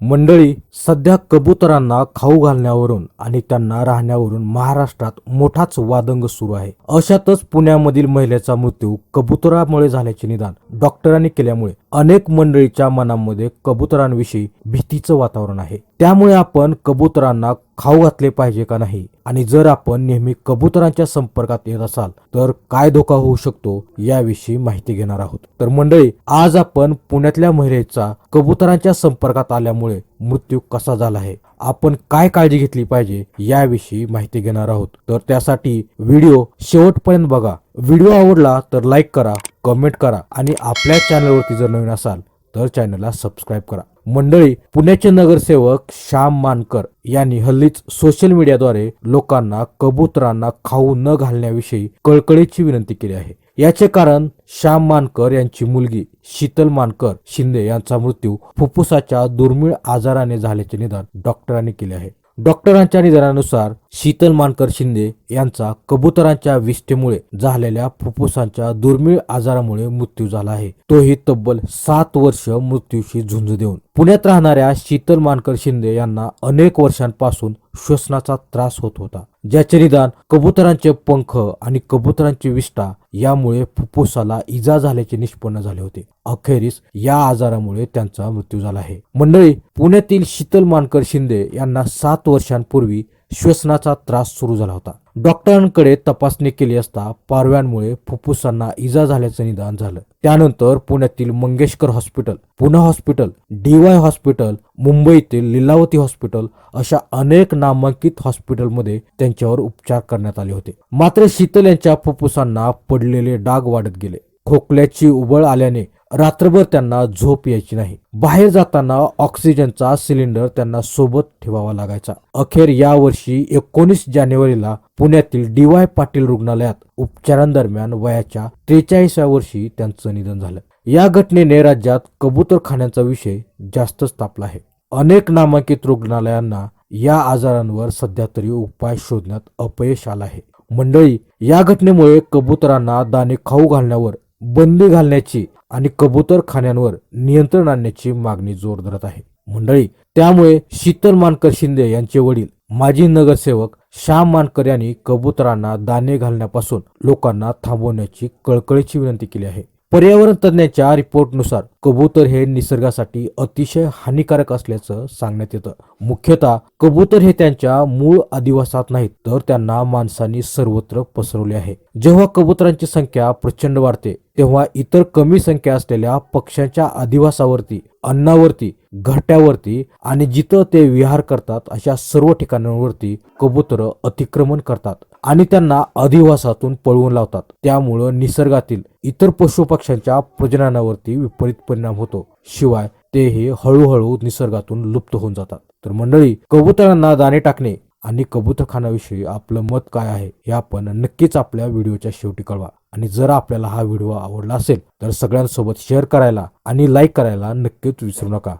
मंडळी सध्या कबुतरांना खाऊ घालण्यावरून आणि त्यांना राहण्यावरून महाराष्ट्रात मोठाच वादंग सुरू आहे. अशातच पुण्यामधील महिलेचा मृत्यू कबुतरामुळे झाल्याचे निदान डॉक्टरांनी केल्यामुळे अनेक मंडळीच्या मनामध्ये कबुतरांविषयी भीतीचं वातावरण आहे. त्यामुळे आपण कबुतरांना खाऊ घातले पाहिजे का नाही? आणि जर आपण नेहमी कबुतरांच्या संपर्कात येत असाल तर काय धोका होऊ शकतो याविषयी माहिती घेणार आहोत. तर मंडळी आज आपण पुण्यातल्या महिलेचा कबुतरांच्या संपर्कात आल्यामुळे मृत्यू कसा झाला आहे आपण काय काळजी घेतली पाहिजे याविषयी माहिती घेणार आहोत. तर त्यासाठी व्हिडिओ शेवटपर्यंत बघा. व्हिडिओ आवडला तर लाईक करा कमेंट करा आणि आपल्या चॅनलवरती जर नवीन असाल तर चॅनलला सबस्क्राईब करा. मंडळी पुण्याचे नगरसेवक श्याम मानकर यांनी हल्लीच सोशल मीडियाद्वारे लोकांना कबुतरांना खाऊ न घालण्याविषयी कळकळीची विनंती केली आहे. याचे कारण श्याम मानकर यांची मुलगी शीतल मानकर शिंदे यांचा मृत्यू फुफ्फुसाच्या दुर्मिळ आजाराने झाल्याचे निदान डॉक्टरांनी केले आहे. डॉक्टरांच्या निधनानुसार शीतल मानकर शिंदे यांचा कबुतरांच्या विष्ठेमुळे झालेल्या फुफ्फुसांच्या दुर्मिळ आजारामुळे मृत्यू झाला आहे. तोही तब्बल सात वर्ष मृत्यूशी झुंज देऊन. पुण्यात राहणाऱ्या शीतल मानकर शिंदे यांना अनेक वर्षांपासून श्वसनाचा त्रास होत होता. ज्याचे निदान कबुतरांचे पंख आणि कबुतरांची विष्ठा यामुळे फुफ्फुसाला इजा झाल्याचे निष्पन्न झाले होते. अखेरीस या आजारामुळे त्यांचा मृत्यू झाला आहे. मंडळी पुण्यातील शीतल मानकर शिंदे यांना सात वर्षांपूर्वी श्वसनाचा त्रास सुरू झाला होता. डॉक्टरांकडे तपासणी केली असता पारव्यांमुळे फुफ्फुसांना इजा झाल्याचं निदान झालं. त्यानंतर पुण्यातील Mangeshkar hospital Pune hospital D Y hospital मुंबईतील लीलावती हॉस्पिटल अशा अनेक नामांकित हॉस्पिटलमध्ये त्यांच्यावर उपचार करण्यात आले होते. मात्र शीतल यांच्या फुफ्फुसांना पडलेले डाग वाढत गेले. खोकल्याची उबळ आल्याने रात्रभर त्यांना झोप यायची नाही. बाहेर जाताना ऑक्सिजनचा सिलेंडर त्यांना सोबत ठेवावा लागायचा. अखेर या वर्षी एकोणीस जानेवारीला पुण्यातील डी वाय पाटील रुग्णालयात उपचारांदरम्यान वयाच्या त्रेचाळीसव्या वर्षी त्यांचं निधन झालं. या घटनेने राज्यात कबूतरखान्यांचा विषय जास्तच तापला आहे. अनेक नामांकित रुग्णालयांना या आजारांवर सध्या तरी उपाय शोधण्यात अपयश आलं आहे. मंडळी या घटनेमुळे कबुतरांना दाणे खाऊ घालण्यावर बंदी घालण्याची आणि कबूतर खाण्यांवर नियंत्रण आणण्याची मागणी जोर धरत आहे. मंडळी त्यामुळे शीतल मानकर शिंदे यांचे वडील माजी नगरसेवक श्याम मानकर यांनी कबुतरांना दाणे घालण्यापासून लोकांना थांबवण्याची कळकळीची विनंती केली आहे. पर्यावरण तज्ज्ञाच्या रिपोर्टनुसार कबूतर हे निसर्गासाठी अतिशय हानिकारक असल्याचं सांगण्यात येतं. मुख्यतः कबूतर हे त्यांच्या मूळ अधिवासात नाहीत तर त्यांना माणसांनी सर्वत्र पसरवले आहे. जेव्हा कबुतरांची संख्या प्रचंड वाढते तेव्हा इतर कमी संख्या असलेल्या पक्ष्यांच्या अधिवासावरती अन्नावरती घरट्यावरती आणि जिथं ते विहार करतात अशा सर्व ठिकाणांवरती कबुतर अतिक्रमण करतात आणि त्यांना अधिवासातून पळवून लावतात. त्यामुळं निसर्गातील इतर पशु पक्ष्यांच्या प्रजननावरती विपरीत परिणाम होतो. शिवाय ते हे हळूहळू निसर्गातून लुप्त होऊन जातात. तर मंडळी कबुतरांना दाणे टाकणे आणि कबूतरखानाविषयी आपलं मत काय आहे हे आपण नक्कीच आपल्या व्हिडिओच्या शेवटी कळवा. आणि जर आपल्याला हा व्हिडिओ आवडला असेल तर सगळ्यांसोबत शेअर करायला आणि लाईक करायला नक्कीच विसरू नका.